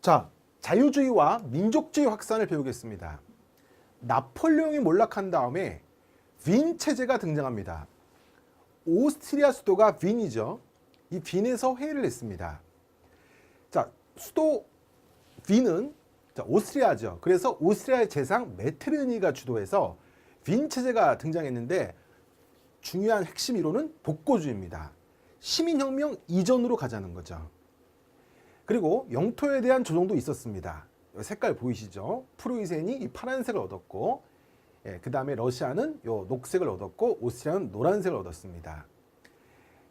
자, 자유주의와 민족주의 확산을 배우겠습니다. 나폴레옹이 몰락한 다음에 윈 체제가 등장합니다. 오스트리아 수도가 윈이죠. 이 윈에서 회의를 했습니다. 자, 수도 윈은 자, 오스트리아죠. 그래서 오스트리아의 재상 메테르니가 주도해서 윈 체제가 등장했는데 중요한 핵심 이론은 복고주의입니다. 시민혁명 이전으로 가자는 거죠. 그리고 영토에 대한 조정도 있었습니다. 색깔 보이시죠? 프로이센이 이 파란색을 얻었고, 예, 그 다음에 러시아는 요 녹색을 얻었고, 오스트리아는 노란색을 얻었습니다.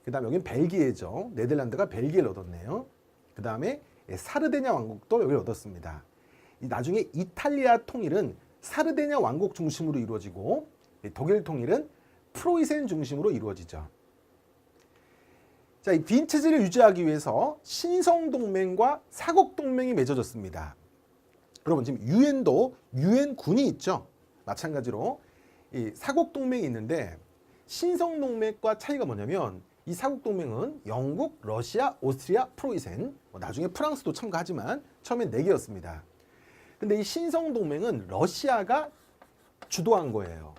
그 다음에 여기는 벨기에죠. 네덜란드가 벨기에를 얻었네요. 그 다음에 예, 사르데냐 왕국도 여기를 얻었습니다. 이 나중에 이탈리아 통일은 사르데냐 왕국 중심으로 이루어지고, 이 독일 통일은 프로이센 중심으로 이루어지죠. 자, 이빈 체제를 유지하기 위해서 신성 동맹과 사국 동맹이 맺어졌습니다. 여러분 지금 유엔도 유엔 군이 있죠. 마찬가지로 이 사국 동맹이 있는데 신성 동맹과 차이가 뭐냐면 이 사국 동맹은 영국, 러시아, 오스트리아, 프로이센, 뭐 나중에 프랑스도 참가하지만 처음엔 네 개였습니다. 근데 이 신성 동맹은 러시아가 주도한 거예요.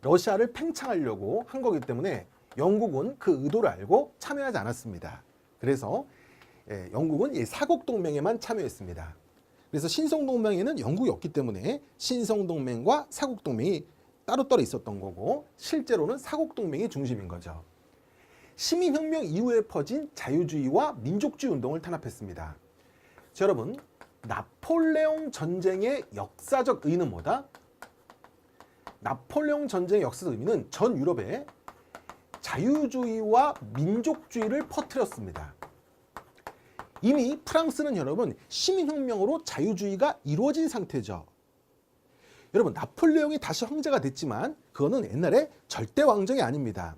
러시아를 팽창하려고 한 거기 때문에 영국은 그 의도를 알고 참여하지 않았습니다. 그래서 예, 영국은 이 사국 동맹에만 참여했습니다. 그래서 신성 동맹에는 영국이 없기 때문에 신성 동맹과 사국 동맹이 따로따로 있었던 거고 실제로는 사국 동맹이 중심인 거죠. 시민혁명 이후에 퍼진 자유주의와 민족주의 운동을 탄압했습니다. 자, 여러분 나폴레옹 전쟁의 역사적 의의는 뭐다? 나폴레옹 전쟁의 역사적 의미는 전 유럽에 자유주의와 민족주의를 퍼뜨렸습니다. 이미 프랑스는 여러분 시민혁명으로 자유주의가 이루어진 상태죠. 여러분 나폴레옹이 다시 황제가 됐지만 그거는 옛날에 절대 왕정이 아닙니다.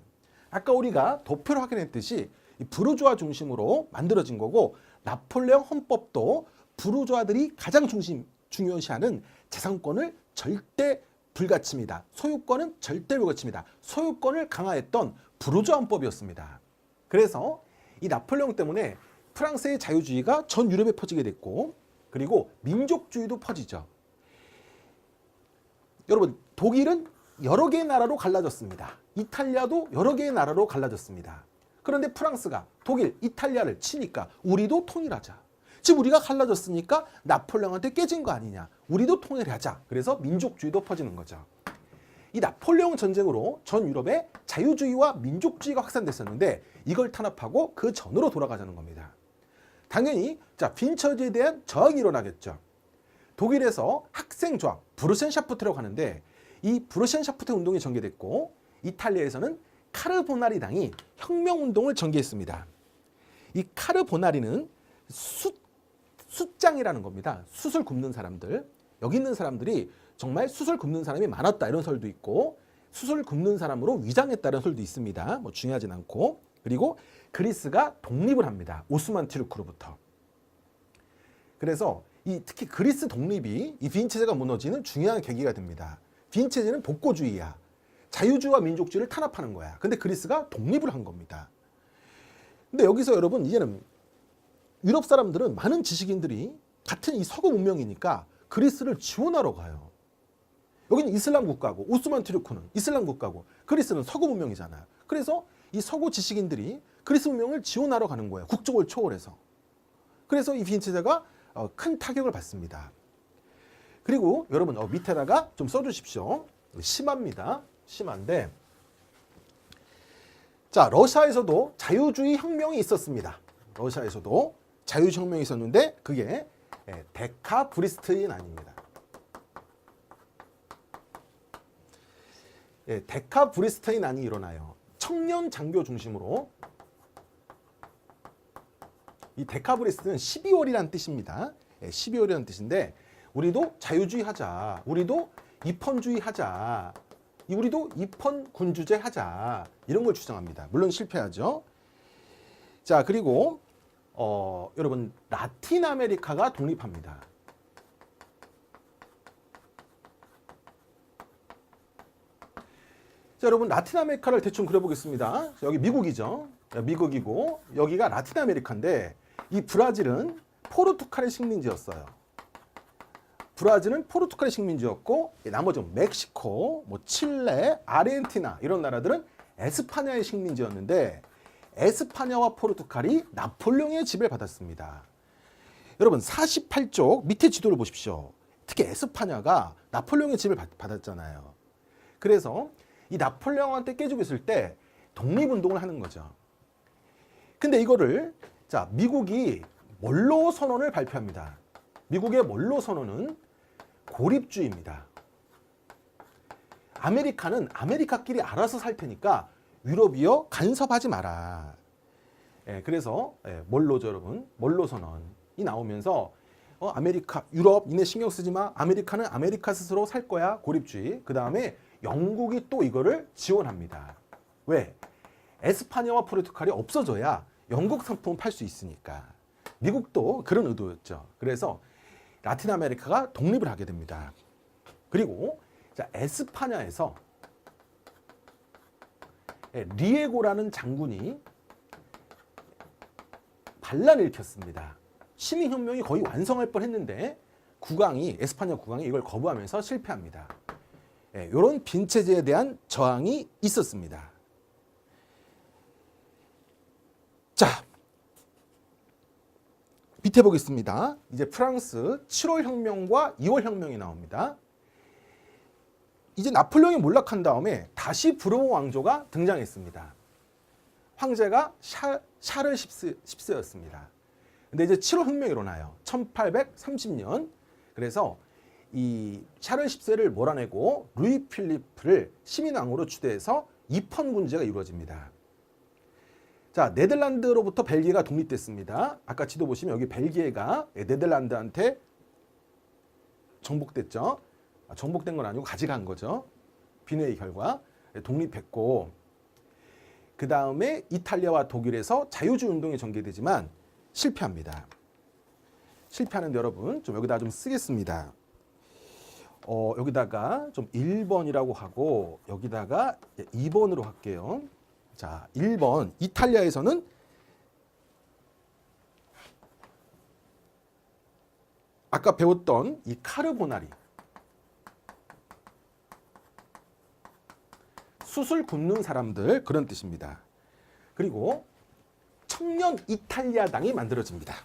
아까 우리가 도표를 확인했듯이 이 부르주아 중심으로 만들어진 거고 나폴레옹 헌법도 부르주아들이 가장 중심 중요시하는 재산권을 절대 불가침이다. 소유권은 절대 불가침이다. 소유권을 강화했던 부르주아 헌법이었습니다. 그래서 이 나폴레옹 때문에 프랑스의 자유주의가 전 유럽에 퍼지게 됐고 그리고 민족주의도 퍼지죠. 여러분 독일은 여러 개의 나라로 갈라졌습니다. 이탈리아도 여러 개의 나라로 갈라졌습니다. 그런데 프랑스가 독일, 이탈리아를 치니까 우리도 통일하자. 지금 우리가 갈라졌으니까 나폴레옹한테 깨진 거 아니냐. 우리도 통일하자. 그래서 민족주의도 퍼지는 거죠. 이 나폴레옹 전쟁으로 전 유럽에 자유주의와 민족주의가 확산됐었는데 이걸 탄압하고 그 전으로 돌아가자는 겁니다. 당연히 자 빈처지에 대한 저항이 일어나겠죠. 독일에서 학생조합 브루센샤프트라고 하는데 이 브루센샤프트 운동이 전개됐고 이탈리아에서는 카르보나리당이 혁명 운동을 전개했습니다. 이 카르보나리는 숫, 숫장이라는 겁니다. 숯을 굽는 사람들. 여기 있는 사람들이 정말 숯을 굽는 사람이 많았다 이런 설도 있고 숯을 굽는 사람으로 위장했다는 설도 있습니다. 뭐 중요하진 않고 그리고 그리스가 독립을 합니다. 오스만 티르크로부터. 그래서 이 특히 그리스 독립이 이 비인 체제가 무너지는 중요한 계기가 됩니다. 비인 체제는 복고주의야. 자유주의와 민족주의를 탄압하는 거야. 근데 그리스가 독립을 한 겁니다. 근데 여기서 여러분 이제는 유럽 사람들은 많은 지식인들이 같은 이 서구 문명이니까 그리스를 지원하러 가요. 여기는 이슬람 국가고 오스만 티르크는 이슬람 국가고 그리스는 서구 문명이잖아요. 그래서 이 서구 지식인들이 그리스 문명을 지원하러 가는 거예요. 국적을 초월해서. 그래서 이 비인 체제가 어, 큰 타격을 받습니다. 그리고 여러분 어, 밑에다가 좀 써주십시오. 심합니다. 심한데 자 러시아에서도 자유주의 혁명이 있었습니다. 러시아에서도 자유주의 혁명이 있었는데 그게 예, 데카브리스트인 아닙니다. 예, 데카브리스트인안이 일어나요. 청년 장교 중심으로 이 데카브리스트는 12월이라는 뜻입니다. 예, 12월이라는 뜻인데 우리도 자유주의 하자. 우리도 입헌주의 하자. 이 우리도 입헌 군주제 하자. 이런 걸 주장합니다. 물론 실패하죠. 자, 그리고 어, 여러분 라틴 아메리카가 독립합니다. 자, 여러분 라틴 아메리카를 대충 그려보겠습니다. 여기 미국이죠. 미국이고 여기가 라틴 아메리카인데 이 브라질은 포르투갈의 식민지였어요. 브라질은 포르투갈의 식민지였고 나머지 멕시코, 뭐 칠레, 아르헨티나 이런 나라들은 에스파냐의 식민지였는데 에스파냐와 포르투갈이 나폴레옹의 지배를 받았습니다. 여러분 48쪽 밑에 지도를 보십시오. 특히 에스파냐가 나폴레옹의 지배를 받- 받았잖아요. 그래서 이 나폴레옹한테 깨지고 있을 때 독립운동을 하는 거죠. 근데 이거를 자 미국이 몰로 선언을 발표합니다. 미국의 몰로 선언은 고립주의입니다. 아메리카는 아메리카끼리 알아서 살 테니까 유럽이여 간섭하지 마라. 예, 그래서 예, 몰로죠 여러분 몰로 선언이 나오면서 어, 아메리카 유럽 이네 신경 쓰지 마 아메리카는 아메리카 스스로 살 거야 고립주의 그 다음에 영국이 또 이거를 지원합니다. 왜? 에스파냐와 포르투갈이 없어져야 영국 상품을 팔 수 있으니까. 미국도 그런 의도였죠. 그래서 라틴 아메리카가 독립을 하게 됩니다. 그리고 자 에스파냐에서 예, 리에고라는 장군이 반란을 일으켰습니다. 시민혁명이 거의 완성할 뻔했는데 국왕이 에스파냐 국왕이 이걸 거부하면서 실패합니다. 이런 빈 체제에 대한 저항이 있었습니다. 자, 밑에 보겠습니다. 이제 프랑스 7월 혁명과 2월 혁명이 나옵니다. 이제 나폴레옹이 몰락한 다음에 다시 브르모 왕조가 등장했습니다. 황제가 샤, 샤를 10세, 10세 였습니다. 근데 이제 7월 혁명이 일어나요. 1830년. 그래서 이 샤를 10세를 몰아내고 루이 필리프를 시민왕으로 추대해서 입헌 군제가 이루어집니다. 자, 네덜란드로부터 벨기에가 독립됐습니다. 아까 지도 보시면 여기 벨기에가 네덜란드한테 정복됐죠. 아, 정복된 건 아니고 가져간 거죠. 비례의 결과 독립했고 그 다음에 이탈리아와 독일에서 자유주의 운동이 전개되지만 실패합니다. 실패하는데 여러분 좀 여기다 좀 쓰겠습니다. 어, 여기다가 좀 1번이라고 하고 여기다가 2번으로 할게요. 자, 1번 이탈리아에서는 아까 배웠던 이 카르보나리 숯을 굽는 사람들 그런 뜻입니다. 그리고 청년 이탈리아당이 만들어집니다.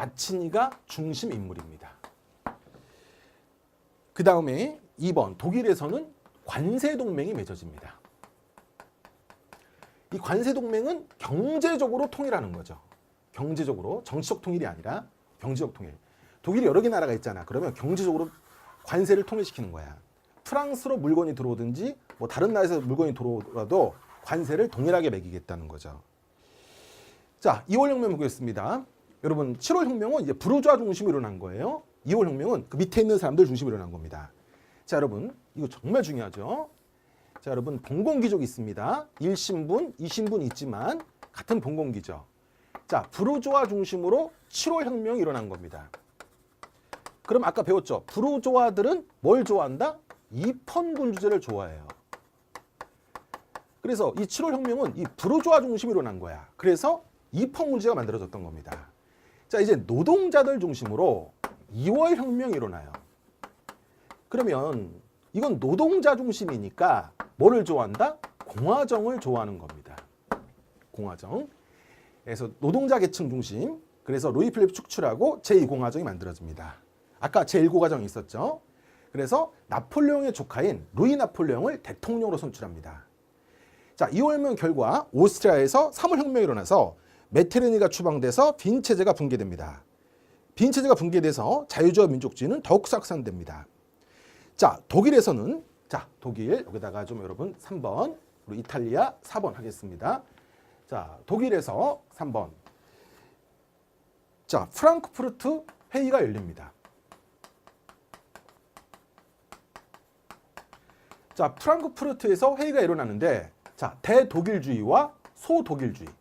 마치니가 중심 인물입니다. 그 다음에 2번 독일에서는 관세 동맹이 맺어집니다. 이 관세 동맹은 경제적으로 통일하는 거죠. 경제적으로 정치적 통일이 아니라 경제적 통일. 독일이 여러 개 나라가 있잖아. 그러면 경제적으로 관세를 통일시키는 거야. 프랑스로 물건이 들어오든지 뭐 다른 나라에서 물건이 들어오더라도 관세를 동일하게 매기겠다는 거죠. 자, 2월 혁명 보겠습니다. 여러분, 7월 혁명은 이제 부르주아 중심으로 일어난 거예요. 2월 혁명은 그 밑에 있는 사람들 중심으로 일어난 겁니다. 자, 여러분, 이거 정말 중요하죠. 자, 여러분 봉공귀족이 있습니다. 1신분, 2신분 있지만 같은 봉공귀족. 자, 부르조아 중심으로 7월 혁명이 일어난 겁니다. 그럼 아까 배웠죠. 부르조아들은 뭘 좋아한다? 입헌군주제를 좋아해요. 그래서 이 7월 혁명은 이 부르조아 중심으로 일어난 거야. 그래서 입헌군주제가 만들어졌던 겁니다. 자, 이제 노동자들 중심으로 2월 혁명이 일어나요. 그러면 이건 노동자 중심이니까 뭐를 좋아한다? 공화정을 좋아하는 겁니다. 공화정. 그래서 노동자 계층 중심. 그래서 루이 필립 축출하고 제2공화정이 만들어집니다. 아까 제1공화정이 있었죠. 그래서 나폴레옹의 조카인 루이 나폴레옹을 대통령으로 선출합니다. 자, 2월 혁명 결과 오스트리아에서 3월 혁명이 일어나서 메테르니가 추방돼서 빈 체제가 붕괴됩니다. 빈 체제가 붕괴돼서 자유주의 민족주의는 더욱 확산됩니다. 자, 독일에서는 자, 독일 여기다가 좀 여러분 3번, 그리고 이탈리아 4번 하겠습니다. 자, 독일에서 3번. 자, 프랑크푸르트 회의가 열립니다. 자, 프랑크푸르트에서 회의가 일어나는데 자, 대독일주의와 소독일주의.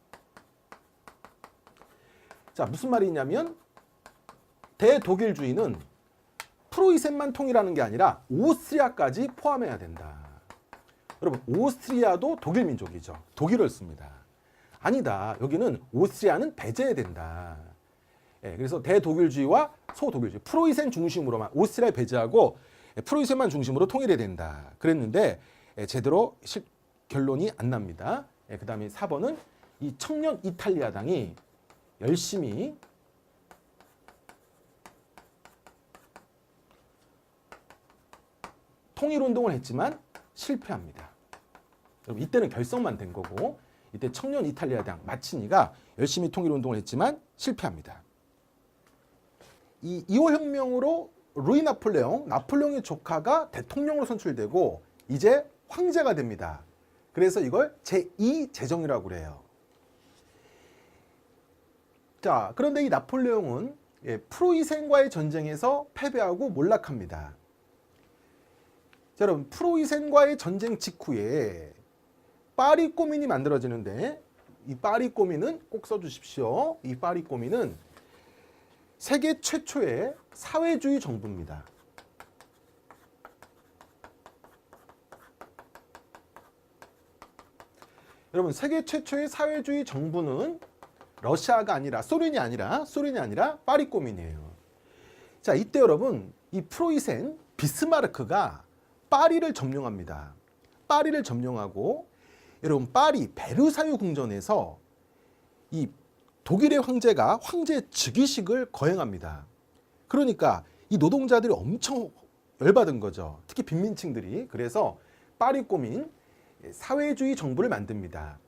자, 무슨 말이냐면 대독일주의는 프로이센만 통일하는 게 아니라 오스트리아까지 포함해야 된다. 여러분 오스트리아도 독일 민족이죠. 독일을 씁니다. 아니다. 여기는 오스트리아는 배제해야 된다. 예, 그래서 대독일주의와 소독일주의, 프로이센 중심으로만 오스트리아 배제하고 예, 프로이센만 중심으로 통일해야 된다. 그랬는데 예, 제대로 실, 결론이 안 납니다. 예, 그 다음에 4번은 이 청년 이탈리아당이 열심히 통일 운동을 했지만 실패합니다. 여러분 이때는 결성만 된 거고 이때 청년 이탈리아당 마치니가 열심히 통일 운동을 했지만 실패합니다. 이 2호 혁명으로 루이 나폴레옹, 나폴레옹의 조카가 대통령으로 선출되고 이제 황제가 됩니다. 그래서 이걸 제2 제정이라고 그래요. 자, 그런데 이 나폴레옹은 예, 프로이센과의 전쟁에서 패배하고 몰락합니다. 자, 여러분, 프로이센과의 전쟁 직후에 파리 꼬민이 만들어지는데 이 파리 꼬민은 꼭 써주십시오. 이 파리 꼬민은 세계 최초의 사회주의 정부입니다. 여러분 세계 최초의 사회주의 정부는 러시아가 아니라 소련이 아니라 소련이 아니라 파리 꼬민이에요. 자 이때 여러분 이 프로이센 비스마르크가 파리를 점령합니다. 파리를 점령하고 여러분 파리 베르사유 궁전에서 이 독일의 황제가 황제 즉위식을 거행합니다. 그러니까 이 노동자들이 엄청 열받은 거죠. 특히 빈민층들이. 그래서 파리 꼬민 사회주의 정부를 만듭니다.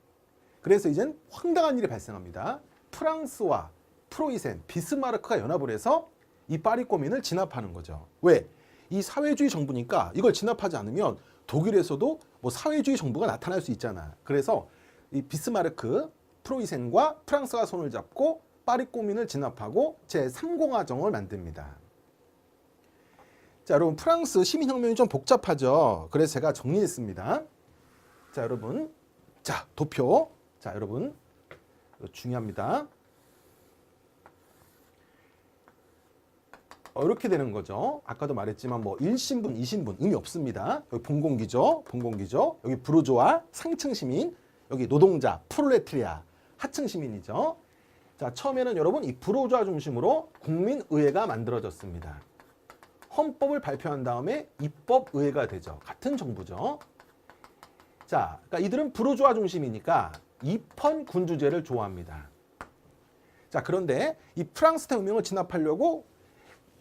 그래서 이젠 황당한 일이 발생합니다. 프랑스와 프로이센, 비스마르크가 연합을 해서 이 파리 꼬민을 진압하는 거죠. 왜? 이 사회주의 정부니까 이걸 진압하지 않으면 독일에서도 뭐 사회주의 정부가 나타날 수 있잖아. 그래서 이 비스마르크, 프로이센과 프랑스가 손을 잡고 파리 꼬민을 진압하고 제3공화정을 만듭니다. 자, 여러분 프랑스 시민혁명이 좀 복잡하죠. 그래서 제가 정리했습니다. 자, 여러분. 자, 도표. 자, 여러분. 중요합니다. 어, 이렇게 되는 거죠. 아까도 말했지만 뭐 1신분, 2신분 의미 없습니다. 여기 본공기죠. 본공기죠. 여기 부르조아, 상층 시민, 여기 노동자, 프롤레트리아, 하층 시민이죠. 자, 처음에는 여러분 이 부르조아 중심으로 국민의회가 만들어졌습니다. 헌법을 발표한 다음에 입법의회가 되죠. 같은 정부죠. 자, 그러니까 이들은 부르주아 중심이니까 입헌 군주제를 좋아합니다. 자, 그런데 이 프랑스 대혁명을 진압하려고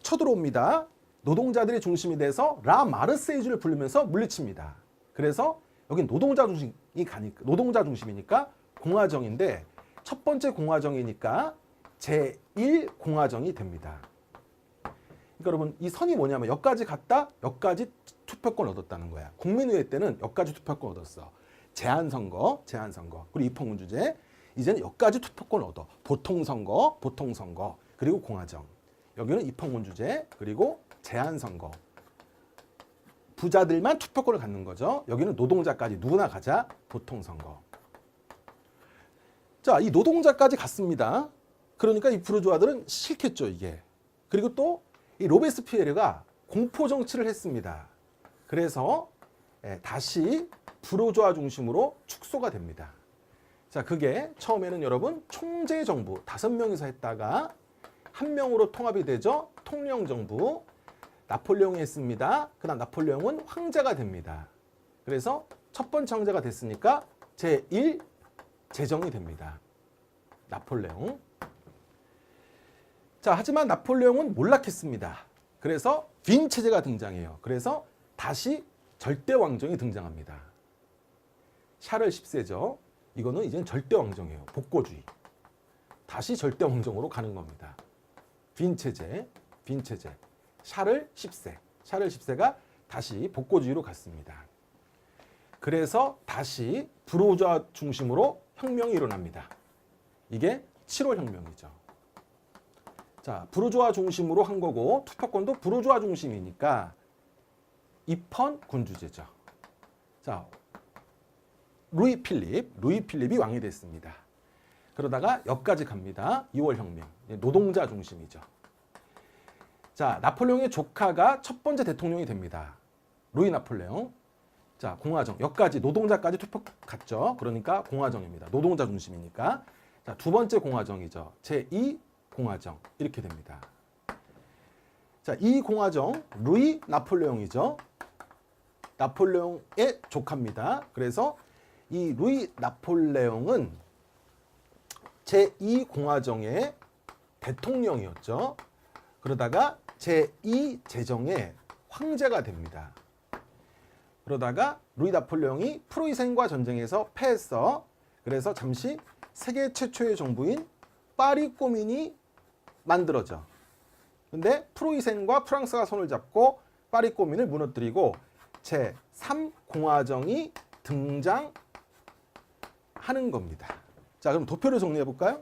쳐들어옵니다. 노동자들이 중심이 돼서 라 마르세이주를 부르면서 물리칩니다. 그래서 여기 노동자 중심이 가니까 노동자 중심이니까 공화정인데 첫 번째 공화정이니까 제1 공화정이 됩니다. 그러니까 여러분 이 선이 뭐냐면 여기까지 갔다 여기까지 투표권 얻었다는 거야. 국민의회 때는 여기까지 투표권 얻었어. 제한선거, 제한선거, 그리고 입헌군주제. 이제는 여기까지 투표권 얻어. 보통선거, 보통선거, 그리고 공화정. 여기는 입헌군주제, 그리고 제한선거. 부자들만 투표권을 갖는 거죠. 여기는 노동자까지 누구나 가자. 보통선거. 자, 이 노동자까지 갔습니다. 그러니까 이 부르주아들은 싫겠죠, 이게. 그리고 또 이 로베스피에르가 공포 정치를 했습니다. 그래서 예, 다시 부르주아 중심으로 축소가 됩니다. 자, 그게 처음에는 여러분 총재 정부 다섯 명이서 했다가 한 명으로 통합이 되죠. 통령 정부. 나폴레옹이 했습니다. 그다음 나폴레옹은 황제가 됩니다. 그래서 첫 번째 황제가 됐으니까 제1 제정이 됩니다. 나폴레옹. 자, 하지만 나폴레옹은 몰락했습니다. 그래서 빈 체제가 등장해요. 그래서 다시 절대 왕정이 등장합니다. 샤를 10세죠. 이거는 이제 절대 왕정이에요. 복고주의. 다시 절대 왕정으로 가는 겁니다. 빈 체제, 빈 체제. 샤를 10세. 샤를 10세가 다시 복고주의로 갔습니다. 그래서 다시 부르주아 중심으로 혁명이 일어납니다. 이게 7월 혁명이죠. 자, 부르주아 중심으로 한 거고 투표권도 부르주아 중심이니까 입헌 군주제죠. 자, 루이 필립, 루이 필립이 왕이 됐습니다. 그러다가 여기까지 갑니다. 2월 혁명. 노동자 중심이죠. 자, 나폴레옹의 조카가 첫 번째 대통령이 됩니다. 루이 나폴레옹. 자, 공화정. 여기까지 노동자까지 투표 갔죠. 그러니까 공화정입니다. 노동자 중심이니까. 자, 두 번째 공화정이죠. 제2 공화정. 이렇게 됩니다. 자, 이 공화정 루이 나폴레옹이죠. 나폴레옹의 조카입니다. 그래서 이 루이 나폴레옹은 제2 공화정의 대통령이었죠. 그러다가 제2 제정의 황제가 됩니다. 그러다가 루이 나폴레옹이 프로이센과 전쟁에서 패했어. 그래서 잠시 세계 최초의 정부인 파리 꼬민이 만들어져. 근데 프로이센과 프랑스가 손을 잡고 파리 꼬민을 무너뜨리고 제3 공화정이 등장 하는 겁니다. 자, 그럼 도표를 정리해 볼까요?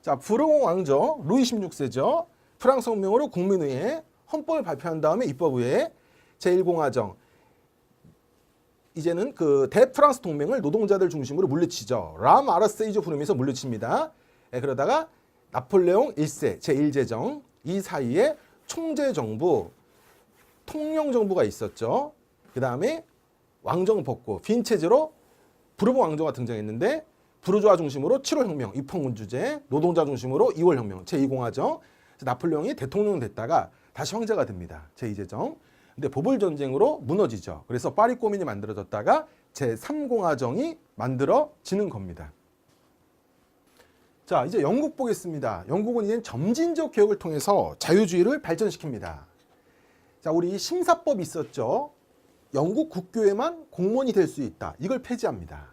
자, 부르옹 왕조 루이 16세죠. 프랑스 혁명으로 국민의회 헌법을 발표한 다음에 입법의회 제1공화정 이제는 그 대프랑스 동맹을 노동자들 중심으로 물리치죠. 람 아라세이조 부르면서 물리칩니다. 예, 그러다가 나폴레옹 1세 제1제정 이 사이에 총재 정부 통령 정부가 있었죠. 그 다음에 왕정 벗고 빈체제로 부르봉 왕조가 등장했는데 부르주아 중심으로 7월 혁명, 입헌군주제, 노동자 중심으로 2월 혁명, 제2공화정. 나폴레옹이 대통령 됐다가 다시 황제가 됩니다. 제2제정. 근데 보불 전쟁으로 무너지죠. 그래서 파리 꼬민이 만들어졌다가 제3공화정이 만들어지는 겁니다. 자, 이제 영국 보겠습니다. 영국은 이제 점진적 개혁을 통해서 자유주의를 발전시킵니다. 자, 우리 심사법 있었죠. 영국 국교에만 공무원이 될 수 있다. 이걸 폐지합니다.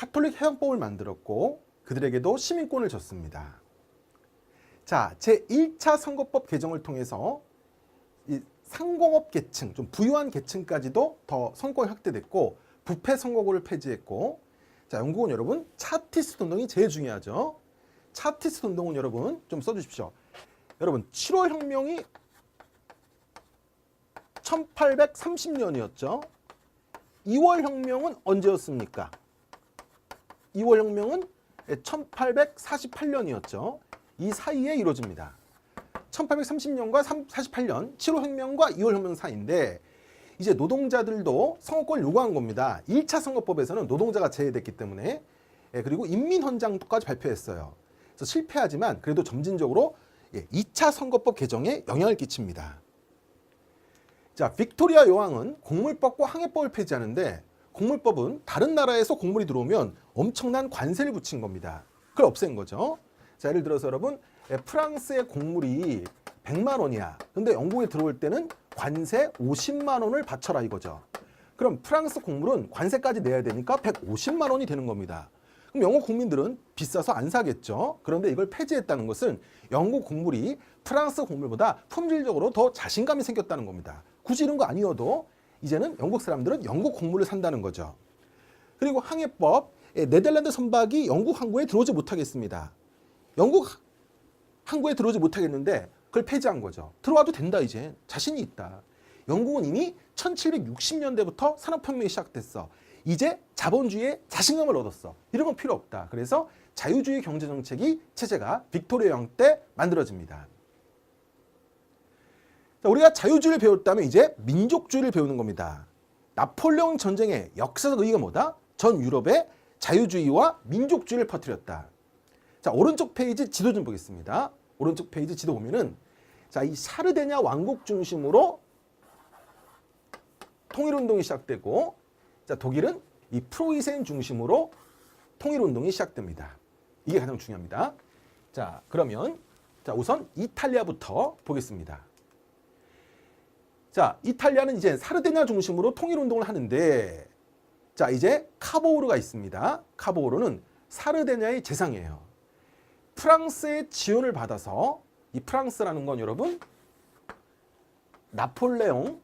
카톨릭 해양법을 만들었고 그들에게도 시민권을 줬습니다. 자, 제 1차 선거법 개정을 통해서 이 상공업 계층, 좀 부유한 계층까지도 더 선거가 확대됐고 부패 선거구를 폐지했고 자, 영국은 여러분 차티스트 운동이 제일 중요하죠. 차티스트 운동은 여러분 좀 써주십시오. 여러분 7월 혁명이 1830년이었죠. 2월 혁명은 언제였습니까? 2월 혁명은 1848년이었죠. 이 사이에 이루어집니다. 1830년과 48년 7월 혁명과 2월 혁명 사이인데 이제 노동자들도 선거권을 요구한 겁니다. 1차 선거법에서는 노동자가 제외됐기 때문에 예, 그리고 인민헌장까지 발표했어요. 그래서 실패하지만 그래도 점진적으로 예, 2차 선거법 개정에 영향을 끼칩니다. 자, 빅토리아 여왕은 곡물법과 항해법을 폐지하는데 곡물법은 다른 나라에서 곡물이 들어오면 엄청난 관세를 붙인 겁니다. 그걸 없앤 거죠. 자, 예를 들어서 여러분 예, 프랑스의 곡물이 100만 원이야. 근데 영국에 들어올 때는 관세 50만 원을 바쳐라 이거죠. 그럼 프랑스 곡물은 관세까지 내야 되니까 150만 원이 되는 겁니다. 그럼 영국 국민들은 비싸서 안 사겠죠. 그런데 이걸 폐지했다는 것은 영국 곡물이 프랑스 곡물보다 품질적으로 더 자신감이 생겼다는 겁니다. 굳이 이런 거 아니어도 이제는 영국 사람들은 영국 곡물을 산다는 거죠. 그리고 항해법, 예, 네덜란드 선박이 영국 항구에 들어오지 못하겠습니다. 영국 항구에 들어오지 못하겠는데 그걸 폐지한 거죠. 들어와도 된다 이제 자신이 있다. 영국은 이미 1760년대부터 산업혁명이 시작됐어. 이제 자본주의에 자신감을 얻었어. 이런 건 필요 없다. 그래서 자유주의 경제정책이 체제가 빅토리아 왕때 만들어집니다. 자, 우리가 자유주의를 배웠다면 이제 민족주의를 배우는 겁니다. 나폴레옹 전쟁의 역사적 의의가 뭐다? 전 유럽에 자유주의와 민족주의를 퍼뜨렸다. 자, 오른쪽 페이지 지도 좀 보겠습니다. 오른쪽 페이지 지도 보면은 자, 이 사르데냐 왕국 중심으로 통일 운동이 시작되고 자, 독일은 이 프로이센 중심으로 통일 운동이 시작됩니다. 이게 가장 중요합니다. 자, 그러면 자, 우선 이탈리아부터 보겠습니다. 자, 이탈리아는 이제 사르데냐 중심으로 통일 운동을 하는데 자, 이제 카보우르가 있습니다. 카보우르는 사르데냐의 재상이에요. 프랑스의 지원을 받아서 이 프랑스라는 건 여러분 나폴레옹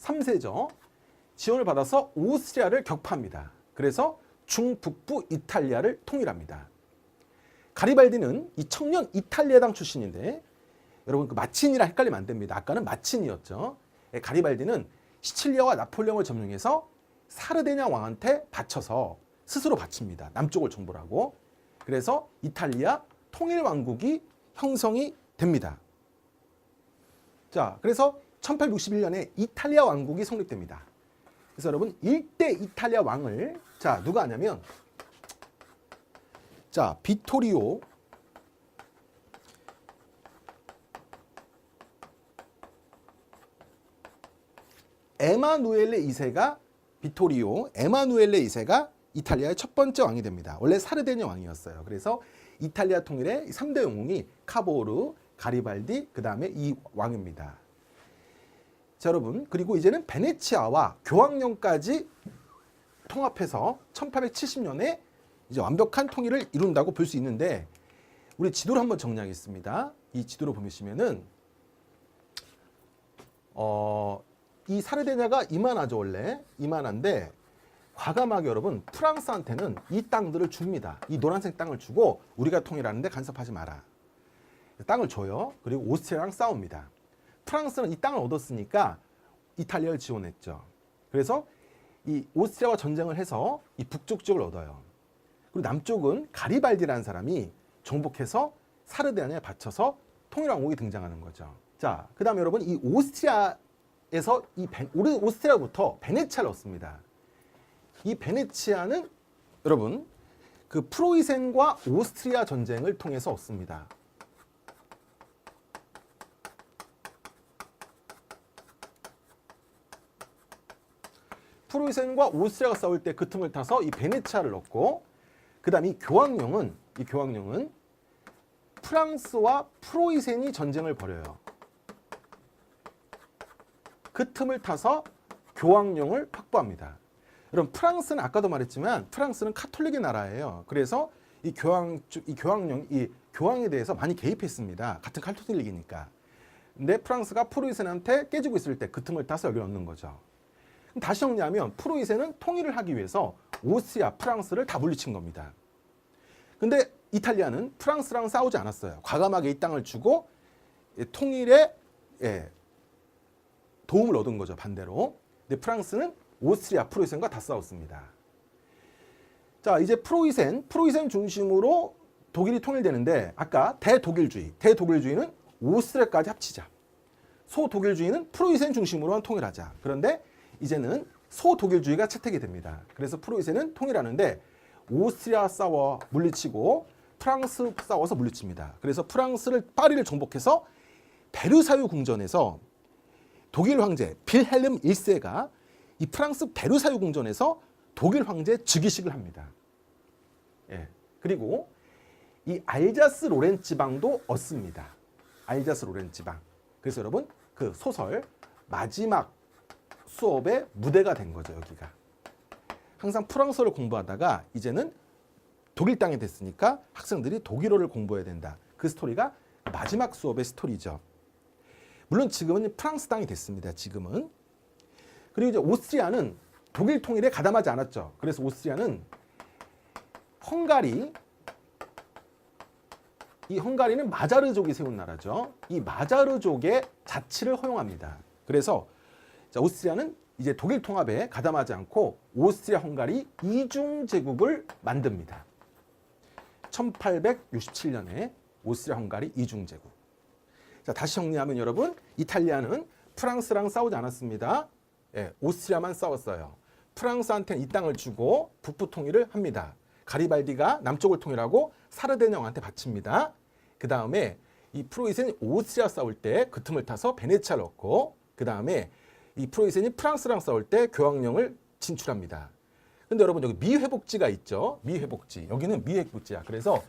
3세죠. 지원을 받아서 오스트리아를 격파합니다. 그래서 중북부 이탈리아를 통일합니다. 가리발디는 이 청년 이탈리아당 출신인데 여러분 그 마친이랑 헷갈리면 안 됩니다. 아까는 마친이었죠. 예, 가리발디는 시칠리아와 나폴레옹을 점령해서 사르데냐 왕한테 바쳐서 스스로 바칩니다. 남쪽을 정벌하고. 그래서 이탈리아 통일 왕국이 형성이 됩니다. 자, 그래서 1861년에 이탈리아 왕국이 성립됩니다. 그래서 여러분 일대 이탈리아 왕을 자 누가 하냐면 자 비토리오 에마누엘레 2세가 비토리오 에마누엘레 2세가 이탈리아의 첫 번째 왕이 됩니다. 원래 사르데냐 왕이었어요. 그래서 이탈리아 통일의 3대 영웅이 카보르, 가리발디, 그 다음에 이 왕입니다. 자, 여러분, 그리고 이제는 베네치아와 교황령까지 통합해서 1870년에 이제 완벽한 통일을 이룬다고 볼 수 있는데 우리 지도를 한번 정리하겠습니다. 이 지도를 보시면은 어, 이 사르데냐가 이만하죠 원래 이만한데 과감하게 여러분 프랑스한테는 이 땅들을 줍니다. 이 노란색 땅을 주고 우리가 통일하는데 간섭하지 마라. 땅을 줘요. 그리고 오스트리아랑 싸웁니다. 프랑스는 이 땅을 얻었으니까 이탈리아를 지원했죠. 그래서 이 오스트리아와 전쟁을 해서 이 북쪽 지역을 얻어요. 그리고 남쪽은 가리발디라는 사람이 정복해서 사르데냐에 바쳐서 통일왕국이 등장하는 거죠. 자, 그 다음에 여러분 이 오스트리아 에서 이 베, 오르- 오스트리아부터 베네치아를 얻습니다. 이 베네치아는 여러분 그 프로이센과 오스트리아 전쟁을 통해서 얻습니다. 프로이센과 오스트리아가 싸울 때 그 틈을 타서 이 베네치아를 얻고 그다음 이 교황령은 이 교황령은 프랑스와 프로이센이 전쟁을 벌여요. 그 틈을 타서 교황령을 확보합니다. 여러분 프랑스는 아까도 말했지만 프랑스는 카톨릭의 나라예요. 그래서 이 교황 이 교황령 이 교황에 대해서 많이 개입했습니다. 같은 카톨릭이니까. 근데 프랑스가 프로이센한테 깨지고 있을 때 그 틈을 타서 여기 넣는 거죠. 다시 정리하면 프로이센은 통일을 하기 위해서 오스트리아, 프랑스를 다 물리친 겁니다. 근데 이탈리아는 프랑스랑 싸우지 않았어요. 과감하게 이 땅을 주고 예, 통일에 예, 도움을 얻은 거죠. 반대로. 근데 프랑스는 오스트리아, 프로이센과 다 싸웠습니다. 자, 이제 프로이센, 프로이센 중심으로 독일이 통일되는데 아까 대독일주의, 대독일주의는 오스트리아까지 합치자. 소독일주의는 프로이센 중심으로만 통일하자. 그런데 이제는 소독일주의가 채택이 됩니다. 그래서 프로이센은 통일하는데 오스트리아 싸워 물리치고 프랑스 싸워서 물리칩니다. 그래서 프랑스를 파리를 정복해서 베르사유 궁전에서 독일 황제 빌헬름 1세가 이 프랑스 베르사유 궁전에서 독일 황제 즉위식을 합니다. 예. 그리고 이 알자스 로렌 지방도 얻습니다. 알자스 로렌 지방. 그래서 여러분 그 소설 마지막 수업의 무대가 된 거죠, 여기가. 항상 프랑스어를 공부하다가 이제는 독일 땅이 됐으니까 학생들이 독일어를 공부해야 된다. 그 스토리가 마지막 수업의 스토리죠. 물론 지금은 프랑스 땅이 됐습니다. 지금은. 그리고 이제 오스트리아는 독일 통일에 가담하지 않았죠. 그래서 오스트리아는 헝가리 이 헝가리는 마자르족이 세운 나라죠. 이 마자르족의 자치를 허용합니다. 그래서 자, 오스트리아는 이제 독일 통합에 가담하지 않고 오스트리아 헝가리 이중 제국을 만듭니다. 1867년에 오스트리아 헝가리 이중 제국. 자, 다시 정리하면 여러분, 이탈리아는 프랑스랑 싸우지 않았습니다. 예, 오스트리아만 싸웠어요. 프랑스한테는 이 땅을 주고 북부 통일을 합니다. 가리발디가 남쪽을 통일하고 사르데냐한테 바칩니다. 그 다음에 이 프로이센이 오스트리아 싸울 때 그 틈을 타서 베네치아를 얻고 그 다음에 이 프로이센이 프랑스랑 싸울 때 교황령을 진출합니다. 근데 여러분 여기 미회복지가 있죠. 미회복지. 여기는 미회복지야. 그래서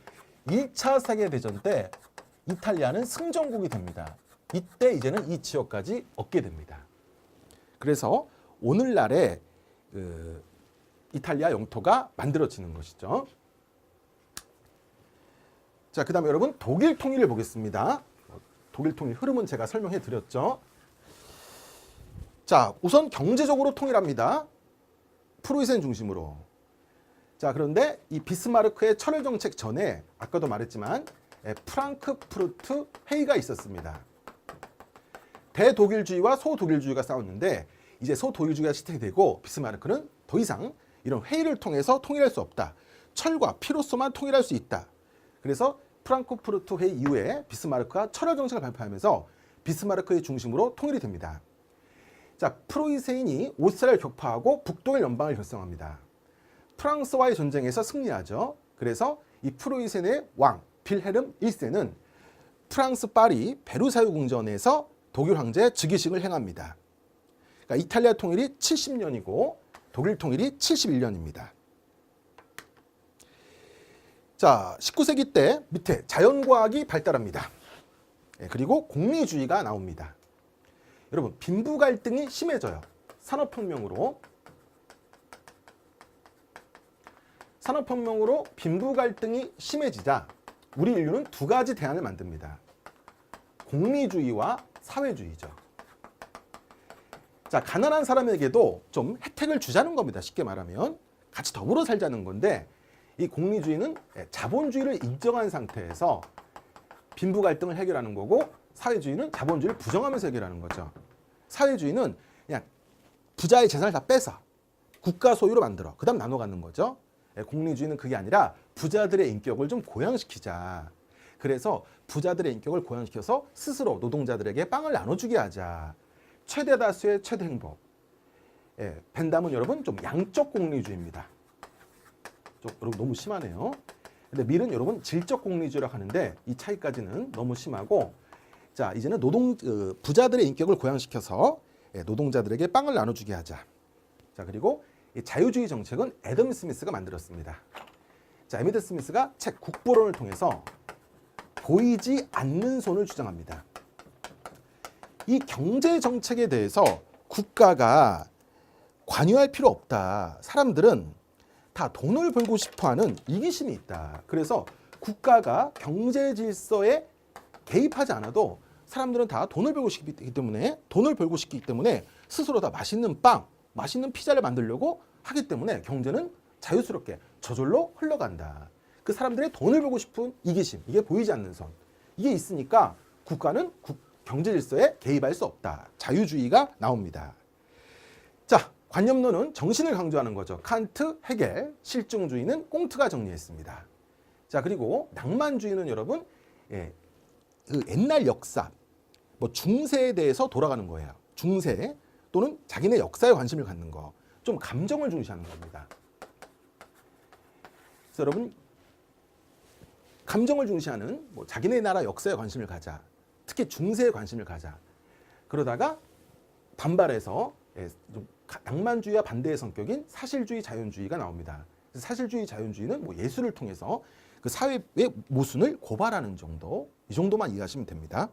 1차 세계대전 때 이탈리아는 승전국이 됩니다. 이때 이제는 이 지역까지 얻게 됩니다. 그래서 오늘날의 그 이탈리아 영토가 만들어지는 것이죠. 자, 그 다음에 여러분 독일 통일을 보겠습니다. 독일 통일 흐름은 제가 설명해 드렸죠. 자, 우선 경제적으로 통일합니다. 프로이센 중심으로. 자, 그런데 이 비스마르크의 철회 정책 전에 아까도 말했지만 예, 프랑크푸르트 회의가 있었습니다. 대독일주의와 소독일주의가 싸웠는데 이제 소독일주의가 실택이 되고 비스마르크는 더 이상 이런 회의를 통해서 통일할 수 없다. 철과 피로서만 통일할 수 있다. 그래서 프랑크푸르트 회의 이후에 비스마르크가 철학 정책을 발표하면서 비스마르크의 중심으로 통일이 됩니다. 자, 프로이센이 오스트리아를 격파하고 북동일 연방을 결성합니다. 프랑스와의 전쟁에서 승리하죠. 그래서 이 프로이센의 왕 빌헤름 1세는 프랑스 파리 베르사유 궁전에서 독일 황제 즉위식을 행합니다. 그러니까 이탈리아 통일이 70년이고 독일 통일이 71년입니다. 자, 19세기 때 밑에 자연과학이 발달합니다. 예, 그리고 공리주의가 나옵니다. 여러분, 빈부 갈등이 심해져요. 산업혁명으로. 산업혁명으로 빈부 갈등이 심해지자 우리 인류는 두 가지 대안을 만듭니다. 공리주의와 사회주의죠. 자, 가난한 사람에게도 좀 혜택을 주자는 겁니다. 쉽게 말하면. 같이 더불어 살자는 건데, 이 공리주의는 예, 자본주의를 인정한 상태에서 빈부 갈등을 해결하는 거고, 사회주의는 자본주의를 부정하면서 해결하는 거죠. 사회주의는 그냥 부자의 재산을 다 뺏어. 국가 소유로 만들어. 그 다음 나눠 갖는 거죠. 예, 공리주의는 그게 아니라 부자들의 인격을 좀 고양시키자. 그래서 부자들의 인격을 고양시켜서 스스로 노동자들에게 빵을 나눠주게 하자. 최대 다수의 최대 행복. 예, 벤담은 여러분 좀 양적 공리주의입니다. 좀 여러분 너무 심하네요. 근데 밀은 여러분 질적 공리주의라고 하는데 이 차이까지는 너무 심하고 자 이제는 노동 어, 부자들의 인격을 고양시켜서 예, 노동자들에게 빵을 나눠주게 하자. 자 그리고 이 자유주의 정책은 애덤 스미스가 만들었습니다. 자 에미드 스미스가 책 국보론을 통해서 보이지 않는 손을 주장합니다. 이 경제 정책에 대해서 국가가 관여할 필요 없다. 사람들은 다 돈을 벌고 싶어 하는 이기심이 있다. 그래서 국가가 경제 질서에 개입하지 않아도 사람들은 다 돈을 벌고 싶기 때문에 돈을 벌고 싶기 때문에 스스로 다 맛있는 빵, 맛있는 피자를 만들려고 하기 때문에 경제는 자유스럽게 저절로 흘러간다. 그 사람들의 돈을 벌고 싶은 이기심, 이게 보이지 않는 선. 이게 있으니까 국가는 국- 경제 질서에 개입할 수 없다. 자유주의가 나옵니다. 자, 관념론은 정신을 강조하는 거죠. 칸트, 헤겔, 실증주의는 꽁트가 정리했습니다. 자, 그리고 낭만주의는 여러분, 예, 그 옛날 역사, 뭐 중세에 대해서 돌아가는 거예요. 중세 또는 자기네 역사에 관심을 갖는 거. 좀 감정을 중시하는 겁니다. 그래서 여러분, 감정을 중시하는 뭐 자기네 나라 역사에 관심을 가자. 특히 중세에 관심을 가자. 그러다가 반발해서 예, 좀 가- 낭만주의와 반대의 성격인 사실주의 자연주의가 나옵니다. 사실주의 자연주의는 뭐 예술을 통해서 그 사회의 모순을 고발하는 정도 이 정도만 이해하시면 됩니다.